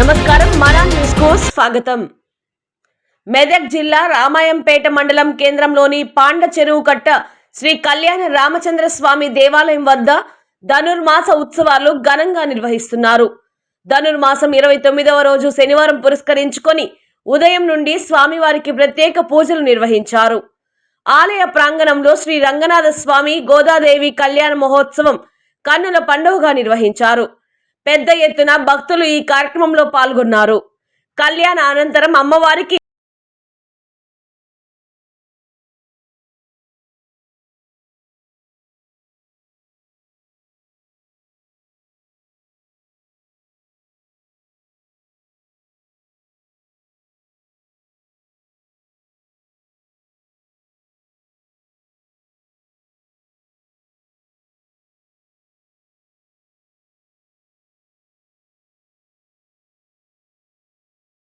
నమస్కారం మనా న్యూస్కు స్వాగతం. మెదక్ జిల్లా రామాయంపేట మండలం కేంద్రంలోని పాండ చెరువు కట్ట శ్రీ కళ్యాణ రామచంద్ర స్వామి దేవాలయం వద్ద ధనుర్మాస ఉత్సవాలు ఘనంగా నిర్వహిస్తున్నారు. ధనుర్మాసం ఇరవై తొమ్మిదవ రోజు శనివారం పురస్కరించుకొని ఉదయం నుండి స్వామివారికి ప్రత్యేక పూజలు నిర్వహించారు. ఆలయ ప్రాంగణంలో శ్రీ రంగనాథ స్వామి గోదాదేవి కళ్యాణ మహోత్సవం కన్నుల పండుగగా నిర్వహించారు. పెద్ద ఎత్తున భక్తులు ఈ కార్యక్రమంలో పాల్గొన్నారు. కళ్యాణ అనంతరం అమ్మవారికి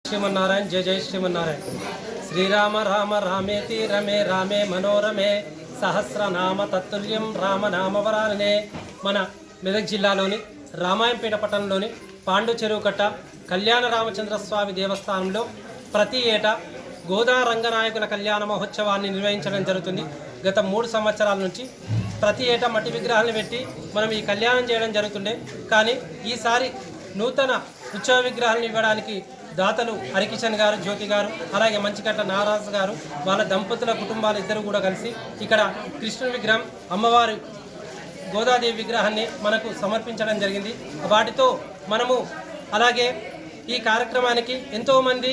శ్రీమన్నారాయణ జయ జయ శ్రీమన్నారాయణ. శ్రీరామ రామ రామేతి రమే రామే మనోరమే సహస్రనామ తత్తుల్యం రామనామవరాలనే మన మెదక్ జిల్లాలోని రామాయంపేట పట్టణంలోని పాండు చెరువుకట్ట కళ్యాణ రామచంద్ర స్వామి దేవస్థానంలో ప్రతి ఏటా గోదా రంగనాయకుల కళ్యాణ మహోత్సవాన్ని నిర్వహించడం జరుగుతుంది. గత మూడు సంవత్సరాల నుంచి ప్రతి ఏటా మట్టి విగ్రహాలను పెట్టి మనం ఈ కళ్యాణం చేయడం జరుగుతుండే. కానీ ఈసారి నూతన ఉత్సవ విగ్రహాలను ఇవ్వడానికి దాతలు హరికిషన్ గారు జ్యోతి గారు అలాగే మంచికట్ట నారాజు గారు వాళ్ళ దంపతుల కుటుంబాలు ఇద్దరు కూడా కలిసి ఇక్కడ కృష్ణుని విగ్రహం అమ్మవారి గోదాదేవి విగ్రహాన్ని మనకు సమర్పించడం జరిగింది. వాటితో మనము అలాగే ఈ కార్యక్రమానికి ఎంతోమంది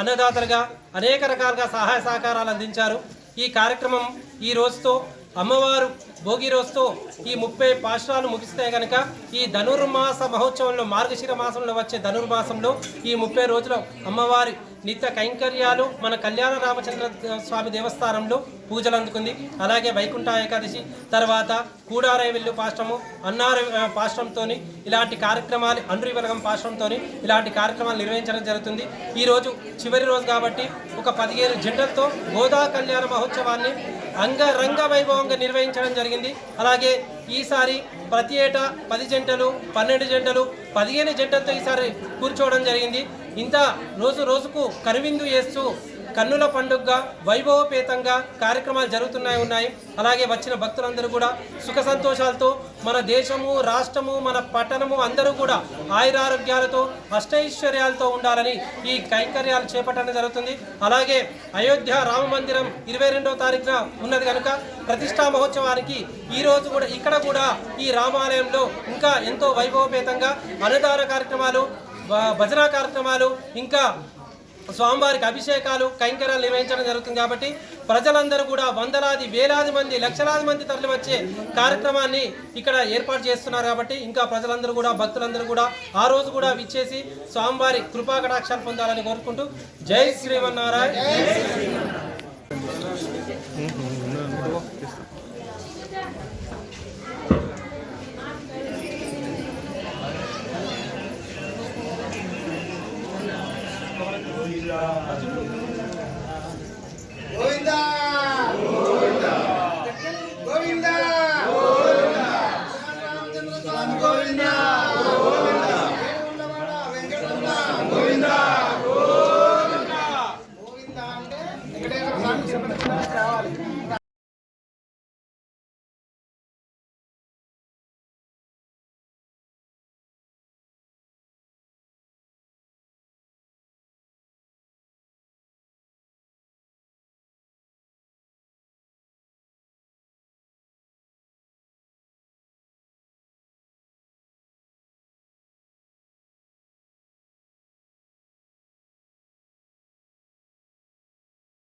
అన్నదాతలుగా అనేక రకాలుగా సహాయ సహకారాలు అందించారు. ఈ కార్యక్రమం ఈ రోజుతో అమ్మవారు భోగి రోజుతో ఈ ముప్పై పాశ్రాలు ముగిస్తే గనక ఈ ధనుర్మాస మహోత్సవంలో మార్గశిర మాసంలో వచ్చే ధనుర్మాసంలో ఈ ముప్పై రోజుల అమ్మవారి నిత్య కైంకర్యాలు మన కళ్యాణ రామచంద్ర స్వామి దేవస్థానంలో పూజలు అందుకుంది. అలాగే వైకుంఠ ఏకాదశి తర్వాత కూడారైవెల్లు పాశ్రము అన్నార పాశ్రంతో ఇలాంటి కార్యక్రమాలు అండ్రి వెలగం పాశ్రంతో ఇలాంటి కార్యక్రమాలు నిర్వహించడం జరుగుతుంది. ఈ రోజు చివరి రోజు కాబట్టి ఒక పదిహేను జంటలతో గోదా కళ్యాణ మహోత్సవాన్ని అంగరంగ వైభవంగా నిర్వహించడం జరిగింది. అలాగే ఈసారి ప్రతి ఏటా పది జంటలు పన్నెండు జంటలు పదిహేను జంటలతో ఈసారి కూర్చోవడం జరిగింది. ఇంత రోజు రోజుకు కనువిందు చేస్తూ కన్నుల పండుగగా వైభవపేతంగా కార్యక్రమాలు జరుగుతున్నాయి ఉన్నాయి. అలాగే వచ్చిన భక్తులందరూ కూడా సుఖ సంతోషాలతో మన దేశము రాష్ట్రము మన పట్టణము అందరూ కూడా ఆయురారోగ్యాలతో అష్టైశ్వర్యాలతో ఉండాలని ఈ కైంకర్యాలు చేపట్టడం జరుగుతుంది. అలాగే అయోధ్య రామ మందిరం ఇరవై రెండవ తారీఖున ఉన్నది కనుక ప్రతిష్టా మహోత్సవానికి ఈరోజు కూడా ఇక్కడ కూడా ఈ రామాలయంలో ఇంకా ఎంతో వైభవపేతంగా అన్నదాన కార్యక్రమాలు భ- భజన కార్యక్రమాలు ఇంకా స్వామివారికి అభిషేకాలు కైంకర్యాలు నిర్వహించడం జరుగుతుంది కాబట్టి ప్రజలందరూ కూడా వందలాది వేలాది మంది లక్షలాది మంది తరలి వచ్చే కార్యక్రమాన్ని ఇక్కడ ఏర్పాటు చేస్తున్నారు కాబట్టి ఇంకా ప్రజలందరూ కూడా భక్తులందరూ కూడా ఆ రోజు కూడా విచ్చేసి స్వామివారి కృపా కటాక్షాలు పొందాలని కోరుకుంటూ జై శ్రీమన్నారాయణ. Hallelujah.